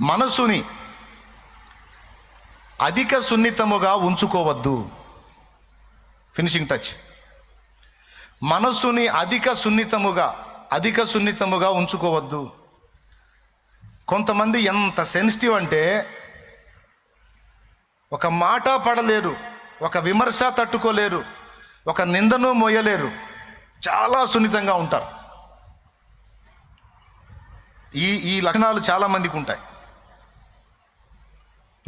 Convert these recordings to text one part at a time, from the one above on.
మనసుని అధిక సున్నితముగా ఉంచుకోవద్దు. Finishing touch మనసుని అధిక సున్నితముగా అధిక సున్నితముగా ఉంచుకోవద్దు. కొంతమంది ఎంత సెన్సిటివ్ అంటే ఒక మాట పడలేరు ఒక విమర్శ తట్టుకోలేరు ఒక నిందను మోయలేరు చాలా సున్నితంగా ఉంటారు. ఈ ఈ లక్షణాలు చాలా మందికి ఉంటాయి.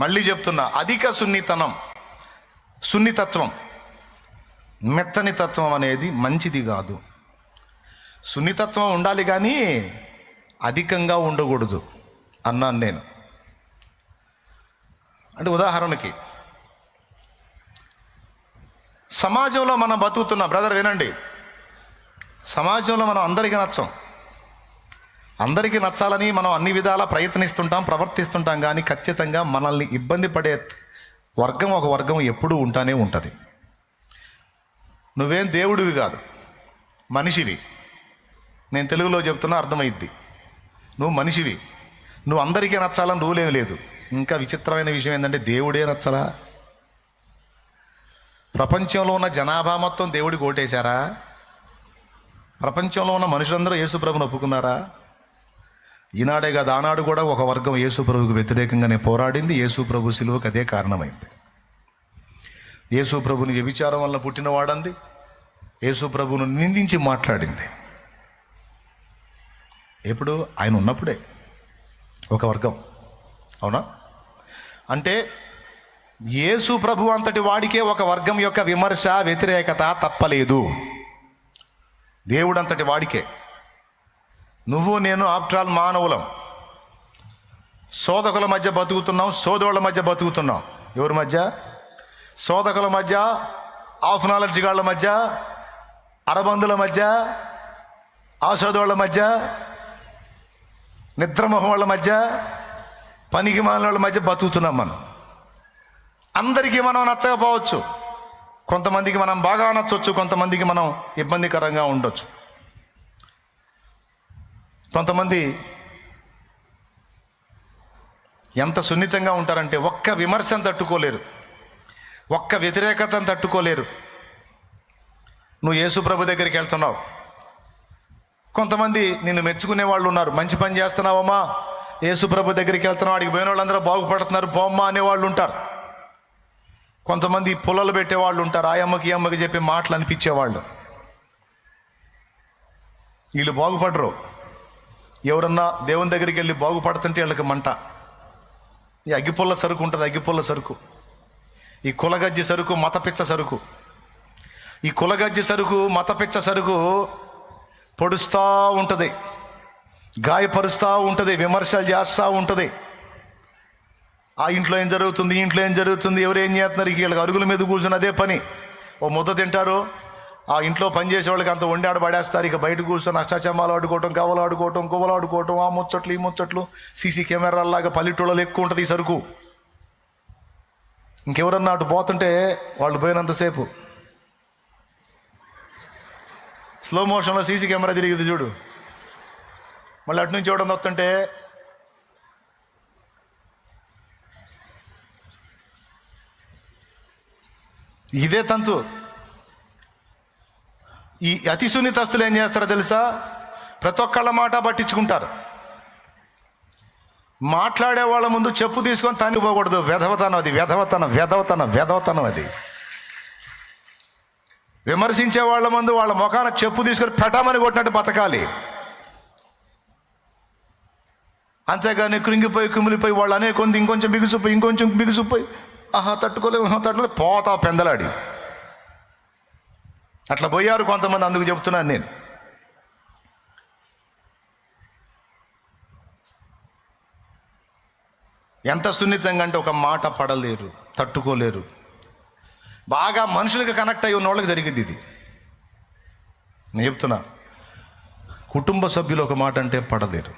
మళ్ళీ చెప్తున్నా అధిక సున్నితనం సున్నితత్వం మెత్తని తత్వం అనేది మంచిది కాదు. సున్నితత్వం ఉండాలి కానీ అధికంగా ఉండకూడదు అన్నాను నేను. అంటే ఉదాహరణకి సమాజంలో మనం బతుకుతున్న బ్రదర్ వినండి. సమాజంలో మనం అందరికీ నచ్చం. అందరికీ నచ్చాలని మనం అన్ని విధాలా ప్రయత్నిస్తుంటాం ప్రవర్తిస్తుంటాం కానీ ఖచ్చితంగా మనల్ని ఇబ్బంది పడే వర్గం ఒక వర్గం ఎప్పుడూ ఉంటానే ఉంటుంది. నువ్వేం దేవుడివి కాదు మనిషివి. నేను తెలుగులో చెప్తున్నా అర్థమైద్ది. నువ్వు మనిషివి. నువ్వు అందరికీ నచ్చాలని రూల్ ఏం లేదు. ఇంకా విచిత్రమైన విషయం ఏంటంటే దేవుడే నచ్చలా? ప్రపంచంలో ఉన్న జనాభా మొత్తం దేవుడికి ఓటేశారా? ప్రపంచంలో ఉన్న మనుషులందరూ యేసుప్రభుని ఒప్పుకున్నారా? ఈనాడే కాదు ఆనాడు కూడా ఒక వర్గం యేసుప్రభుకు వ్యతిరేకంగానే పోరాడింది. యేసుప్రభు సిలువకు అదే కారణమైంది. యేసుప్రభుని వ్యభిచారం వల్ల పుట్టినవాడంది యేసుప్రభును నిందించి మాట్లాడింది. ఎప్పుడు? ఆయన ఉన్నప్పుడే. ఒక వర్గం. అవునా? అంటే యేసు ప్రభు అంతటి వాడికే ఒక వర్గం యొక్క విమర్శ వ్యతిరేకత తప్పలేదు. దేవుడంతటి వాడికే. నువ్వు నేను ఆఫ్టర్ ఆల్ మానవులం. శోధకుల మధ్య బతుకుతున్నాం సోదరుల మధ్య బతుకుతున్నాం. ఎవరి మధ్య? శోధకుల మధ్య ఆఫ్ నాలెడ్జ్ గాళ్ళ మధ్య అరబందుల మధ్య ఆశోదోళ్ళ మధ్య నిద్రమొహం వాళ్ళ మధ్య పనికి వాళ్ళ మధ్య బతుకుతున్నాం మనం. అందరికీ మనం నచ్చకపోవచ్చు. కొంతమందికి మనం బాగా నచ్చవచ్చు కొంతమందికి మనం ఇబ్బందికరంగా ఉండొచ్చు. కొంతమంది ఎంత సున్నితంగా ఉంటారంటే ఒక్క విమర్శను తట్టుకోలేరు. ఒక్క వ్యతిరేకతను తట్టుకోలేరు. నువ్వు యేసుప్రభు దగ్గరికి వెళ్తున్నావు. కొంతమంది నిన్ను మెచ్చుకునే వాళ్ళు ఉన్నారు. మంచి పని చేస్తున్నావమ్మా. యేసుప్రభు దగ్గరికి వెళ్తున్నావు. వాడికి పోయిన వాళ్ళందరూ బాగుపడుతున్నారు. పోమ్మా అనేవాళ్ళు ఉంటారు. కొంతమంది పుల్లలు పెట్టేవాళ్ళు ఉంటారు. ఆ అమ్మకి ఈ అమ్మకి చెప్పి మాటలు అనిపించేవాళ్ళు. వీళ్ళు బాగుపడరు. ఎవరన్నా దేవుని దగ్గరికి వెళ్ళి బాగుపడుతుంటే వీళ్ళకి మంట. ఈ అగ్గిపుల్ల సరుకు ఉంటుంది అగ్గిపుల్ల సరుకు. ఈ కులగజ్జి సరుకు మతపిచ్చ సరుకు. ఈ కులగజ్జి సరుకు మతపిచ్చ సరుకు పొడుస్తూ ఉంటుంది. గాయపరుస్తూ ఉంటుంది విమర్శలు చేస్తూ ఉంటుంది. ఆ ఇంట్లో ఏం జరుగుతుంది ఇంట్లో ఏం జరుగుతుంది ఎవరు ఏం చేస్తున్నారు వీళ్ళకి అరుగుల మీద కూర్చుని అదే పని. ఓ ముద్ద తింటారు ఆ ఇంట్లో పనిచేసే వాళ్ళకి అంత వండి ఆడ పడేస్తారు. ఇక బయట కూర్చొని అష్టాచమ్మాలు ఆడుకోవటం కవలు ఆడుకోవటం కువ్వలు ఆడుకోవటం ఆ ముచ్చట్లు ఈ ముచ్చట్లు సీసీ కెమెరాల్లాగా పల్లెటూళ్ళలో ఎక్కువ ఉంటుంది ఈ సరుకు. ఇంకెవరన్నా అటు పోతుంటే వాళ్ళు పోయినంతసేపు. స్లో మోషన్లో సీసీ కెమెరా తిరిగింది చూడు. మళ్ళీ అటు నుంచి చూడడం వస్తుంటే ఇదే తంతు. ఈ అతి సున్నితస్తులు ఏం చేస్తారో తెలుసా? ప్రతి ఒక్కళ్ళ మాట పట్టించుకుంటారు. మాట్లాడే వాళ్ళ ముందు చెప్పు తీసుకొని తని పోకూడదు వెధవతనం అది వెధవతనం వెధవతనం వెధవతనం అది. విమర్శించే వాళ్ళ ముందు వాళ్ళ ముఖాన చెప్పు తీసుకొని పెట్టమని కొట్టినట్టు బతకాలి. అంతేగాని కృంగిపోయి కుమిలిపోయి వాళ్ళు అనే కొంత ఇంకొంచెం బిగుసిపోయి ఇంకొంచెం బిగుసిపోయి ఆహా తట్టుకోలేవు ఆహా తట్టుకోలేదు పోతా పెందలాడి. అట్లా పోయారు కొంతమంది అందుకు చెప్తున్నాను నేను. ఎంత సున్నితంగా అంటే ఒక మాట పడలేరు తట్టుకోలేరు. బాగా మనుషులకు కనెక్ట్ అయ్యి ఉన్న వాళ్ళకి జరిగింది ఇది. నేను చెప్తున్నా కుటుంబ సభ్యులు ఒక మాట అంటే పడలేరు.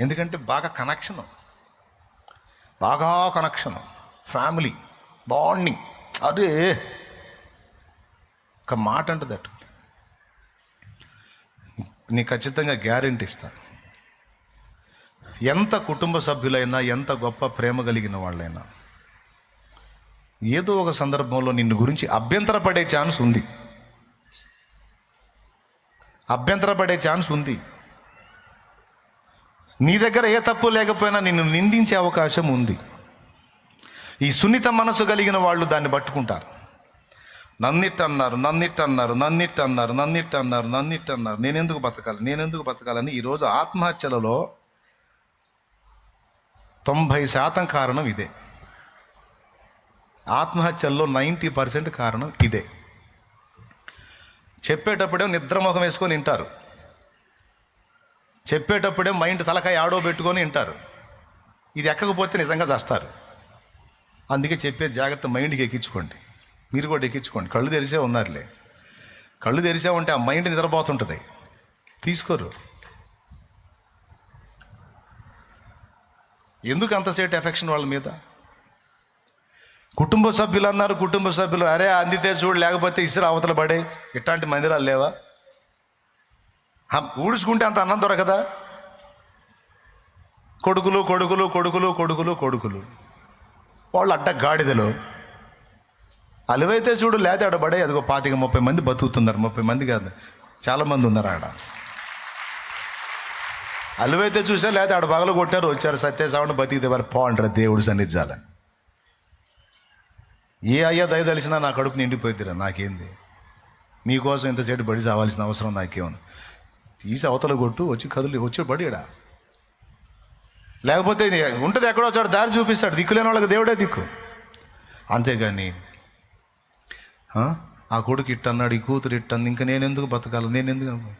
ఎందుకంటే బాగా కనెక్షన్ బాగా కనెక్షన్ ఫ్యామిలీ బాండింగ్ అదే ఒక మాట అంటుంది అటు. నీకు ఖచ్చితంగా గ్యారెంటీ ఇస్తా. ఎంత కుటుంబ సభ్యులైనా ఎంత గొప్ప ప్రేమ కలిగిన వాళ్ళైనా ఏదో ఒక సందర్భంలో నిన్ను గురించి అభ్యంతరపడే ఛాన్స్ ఉంది. అభ్యంతరపడే ఛాన్స్ ఉంది. నీ దగ్గర ఏ తప్పు లేకపోయినా నిన్ను నిందించే అవకాశం ఉంది. ఈ సున్నిత మనసు కలిగిన వాళ్ళు దాన్ని పట్టుకుంటారు. నన్నిట్ అన్నారు నన్నిట్ అన్నారు నన్నిట్ అన్నారు నన్నిట్ అన్నారు నన్నిట్ అన్నారు నేనెందుకు బతకాలి? నేనెందుకు బతకాలని ఈరోజు ఆత్మహత్యలలో తొంభై శాతం కారణం ఇదే. ఆత్మహత్యల్లో నైంటీ పర్సెంట్ కారణం ఇదే. చెప్పేటప్పుడే నిద్రముఖం వేసుకొని వింటారు చెప్పేటప్పుడే మైండ్ తలకాయ ఆడో పెట్టుకొని వింటారు ఇది ఎక్కకపోతే నిజంగా చేస్తారు. అందుకే చెప్పే జాగ్రత్త మైండ్కి ఎక్కించుకోండి. మీరు కూడా ఎక్కించుకోండి. కళ్ళు తెరిచే ఉన్నారులే. కళ్ళు తెరిసే ఉంటే ఆ మైండ్ నిద్రపోతుంటుంది. తీసుకోరు. ఎందుకు అంతసేపు ఎఫెక్షన్ వాళ్ళ మీద? కుటుంబ సభ్యులు అన్నారు కుటుంబ సభ్యులు అరే అందితే చూడు లేకపోతే ఇసురు అవతల పడే. ఇట్లాంటి మందిరాలు లేవా? ఊడుచుకుంటే అంత అన్నం దొరకదా? కొడుకులు కొడుకులు కొడుకులు కొడుకులు కొడుకులు. వాళ్ళు అడ్డ గాడిదలు అలువైతే చూడు లేదా ఆడ పడే అదిగో పాతిక ముప్పై మంది బతుకుతున్నారు. ముప్పై మంది కాదు. చాలామంది ఉన్నారు ఆడ. అలువైతే చూసా లేదా ఆడ పగలు కొట్టారు. వచ్చారు సత్యసావుని బతికితే వారు పో అంటారు దేవుడు సన్నిధించాలని ఏ అయ్యా దయ తెలిసినా నా కడుపు నిండిపోయిద్దిరా నాకేంది? మీకోసం ఇంతసేపు బడి సావాల్సిన అవసరం నాకేముంది తీసి అవతల కొట్టు వచ్చి కదులు వచ్చి బడిడా లేకపోతే ఇది ఉంటుంది ఎక్కడో చోట దారి చూపిస్తాడు. దిక్కులేని వాళ్ళకి దేవుడే దిక్కు. అంతేగాని ఆ? కొడుకు కొడుకు ఇట్టన్నాడు ఈ కూతురు ఇట్టంది ఇంకా నేను ఎందుకు బతకాలి నేను ఎందుకు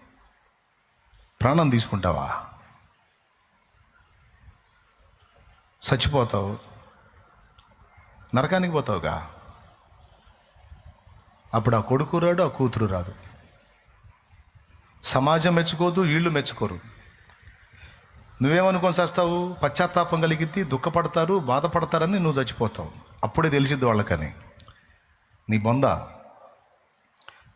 ప్రాణం తీసుకుంటావా? చచ్చిపోతావు. నరకానికి పోతావుగా? అప్పుడు ఆ కొడుకు రాడు ఆ కూతురు రాదు. సమాజం మెచ్చుకోదు వీళ్ళు మెచ్చుకోరు. నువ్వేమనుకొని చేస్తావు? పశ్చాత్తాపం కలిగిద్ది దుఃఖపడతారు బాధపడతారని నువ్వు చచ్చిపోతావు. అప్పుడే తెలిసిద్ది వాళ్ళకని. నీ బొంద?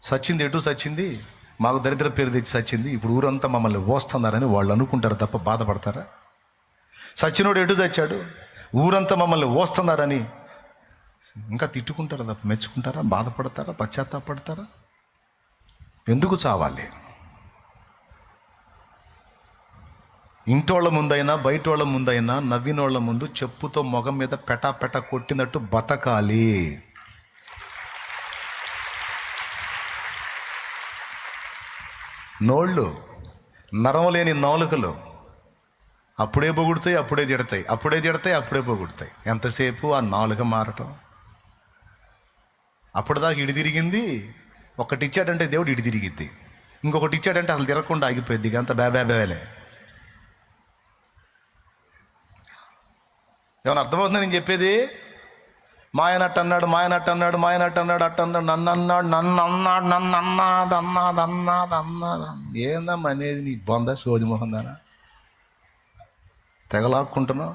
సచ్చింది ఎటు సచ్చింది? మాకు దరిద్ర పేరు తెచ్చి సచ్చింది. ఇప్పుడు ఊరంతా మమ్మల్ని ఓస్తున్నారని వాళ్ళు అనుకుంటారు తప్ప బాధపడతారా? సచ్చినోడు ఎటు తెచ్చాడు ఊరంతా మమ్మల్ని ఓస్తున్నారని ఇంకా తిట్టుకుంటారా తప్ప మెచ్చుకుంటారా? బాధపడతారా? పశ్చాత్తాపడతారా? ఎందుకు చావాలి? ఇంటోళ్ళ ముందైనా బయటోళ్ళ ముందైనా నవ్వినోళ్ళ ముందు చెప్పుతో మొగం మీద పెటా పెట కొట్టినట్టు బతకాలి. నోళ్ళు నరం లేని నాలుకలు. అప్పుడే పొగుడుతాయి అప్పుడే తిడతాయి. అప్పుడే తిడతాయి అప్పుడే పొగుడుతాయి. ఎంతసేపు ఆ నాలుక మారటం? అప్పటిదాకా ఇడి తిరిగింది. ఒకటి ఇచ్చాడంటే దేవుడు ఇడి తిరిగిద్ది. ఇంకొకటి ఇచ్చాడంటే అసలు తిరగకుండా ఆగిపోయింది అంత బేబేబేలే ఏమైనా అర్థమవుతుందా నేను చెప్పేది? మా ఆయన అట్ట అన్నాడు మా అన్నాడు మాయనట్టు ఆయన అట్ట అన్నాడు అట్ట అన్నాడు నన్ను అన్నాడు నన్ను అన్నాడు నన్ను అన్నాది అన్నాది అన్నాది అన్నాది ఏందమ్మా అనేది నీ బొంద సోది మొహం దానా? తెగలాక్కుంటున్నావు?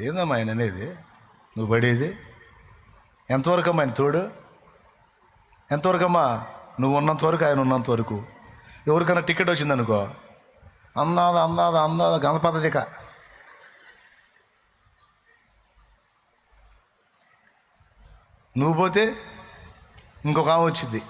ఏందమ్మా ఆయన అనేది? నువ్వు పడేది? ఎంతవరకు అమ్మా ఆయన తోడు? ఎంతవరకు అమ్మా నువ్వు ఉన్నంత వరకు ఆయన ఉన్నంత వరకు? ఎవరికైనా టికెట్ వచ్చిందనుకో? అన్నాదా అన్నాదా అన్నాదా గణపతిక నువ్వు పోతే ఇంకొక ఆమె వచ్చింది.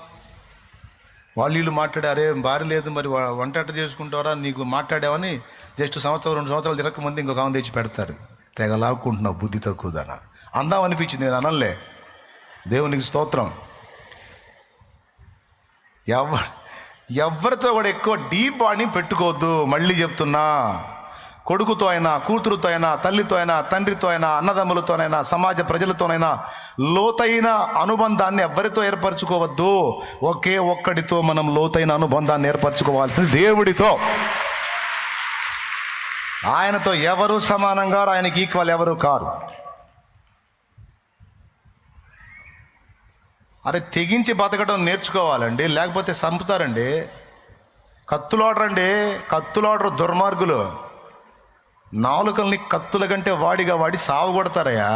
వాళ్ళు వీళ్ళు మాట్లాడే అరే భార్య లేదు మరి వంట చేసుకుంటారా నీకు మాట్లాడావని జస్ట్ సంవత్సరం రెండు సంవత్సరాలు తిరగక ముందు ఇంకొక ఆమె తెచ్చి పెడతారు. తెగ లాక్కుంటున్నావు బుద్ధి తక్కువదన అందాం అనిపించింది నేను అనలే దేవునికి స్తోత్రం. ఎవ ఎవరితో కూడా ఎక్కువ డీప్ బాడీ పెట్టుకోవద్దు మళ్ళీ చెప్తున్నా. కొడుకుతో అయినా కూతురుతో అయినా తల్లితో అయినా తండ్రితో అయినా అన్నదమ్ములతోనైనా సమాజ ప్రజలతోనైనా లోతైన అనుబంధాన్ని ఎవరితో ఏర్పరచుకోవద్దు. ఒకే ఒక్కడితో మనం లోతైన అనుబంధాన్ని ఏర్పరచుకోవాల్సింది దేవుడితో. ఆయనతో ఎవరు సమానంగా ఆయనకి ఈక్వల్ ఎవరు కారు? అరే తెగించి బతకడం నేర్చుకోవాలండి లేకపోతే చంపుతారండి. కత్తులాడరండి కత్తులాడరు దుర్మార్గులు. నాలుకల్ని కత్తుల కంటే వాడిగా వాడి సావగొడతారయ్యా